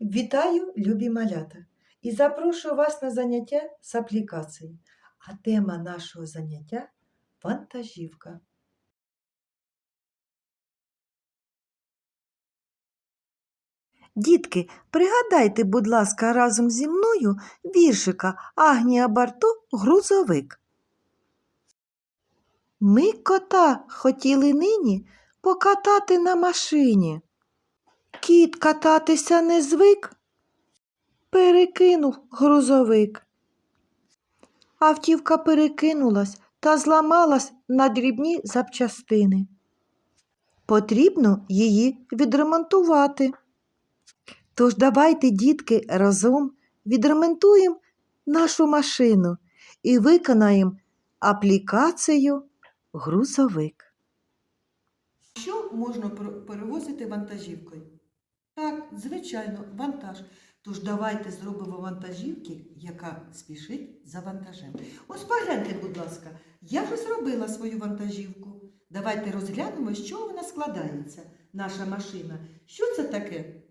Вітаю, любі малята! І запрошую вас на заняття з аплікації. А тема нашого заняття вантажівка. Дітки, пригадайте, будь ласка, разом зі мною віршика Агнія Барту грузовик. Ми кота хотіли нині покатати на машині. Кіт кататися не звик, перекинув грузовик. Автівка перекинулась та зламалась на дрібні запчастини. Потрібно її відремонтувати. Тож давайте, дітки, разом відремонтуємо нашу машину і виконаємо аплікацію грузовик. Що можна перевозити вантажівкою? Так, звичайно, вантаж. Тож давайте зробимо вантажівки, яка спішить за вантажем. Ось погляньте, будь ласка, я вже зробила свою вантажівку. Давайте розглянемо, з чого вона складається, наша машина. Що це таке?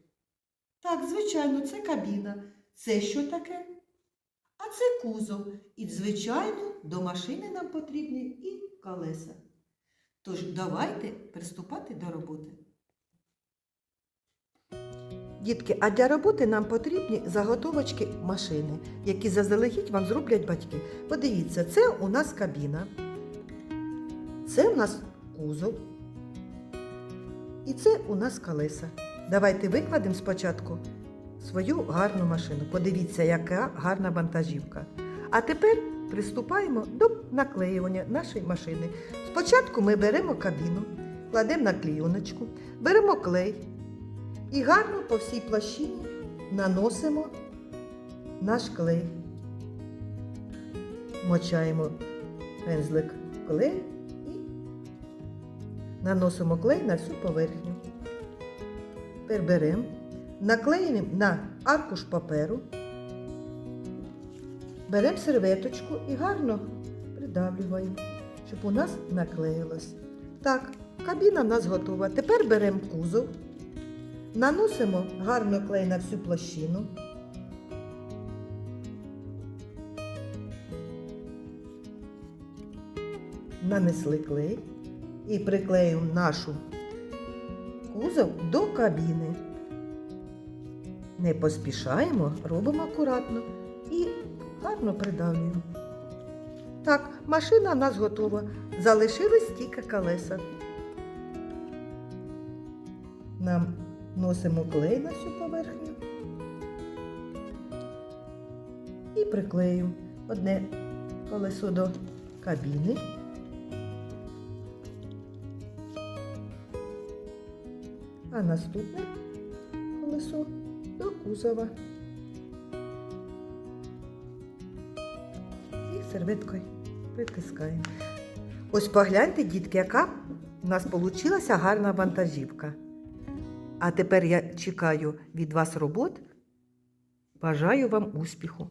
Так, звичайно, це кабіна. Це що таке? А це кузов. І, звичайно, до машини нам потрібні і колеса. Тож давайте приступати до роботи. Дітки, а для роботи нам потрібні заготовочки машини, які заздалегідь вам зроблять батьки. Подивіться, це у нас кабіна, це у нас кузов і це у нас колеса. Давайте викладемо спочатку свою гарну машину. Подивіться, яка гарна вантажівка. А тепер приступаємо до наклеювання нашої машини. Спочатку ми беремо кабіну, кладемо на клійоночку, беремо клей і гарно по всій площині наносимо наш клей. Мочаємо пензлик клей і наносимо клей на всю поверхню. Тепер беремо, наклеїмо на аркуш паперу, беремо серветочку і гарно придавлюємо, щоб у нас наклеїлось. Так, кабіна в нас готова. Тепер беремо кузов, наносимо гарно клей на всю площину. Нанесли клей і приклеїмо нашу кузов до кабіни. Не поспішаємо, робимо акуратно і гарно придавлюємо. Так, машина у нас готова. Залишились тільки колеса. Нам носимо клей на всю поверхню і приклеюємо одне колесо до кабіни. а наступне колесо до кузова. І серветкою притискаємо. Ось погляньте, дітки, яка у нас вийшла гарна вантажівка. А тепер я чекаю від вас робот. Бажаю вам успіху!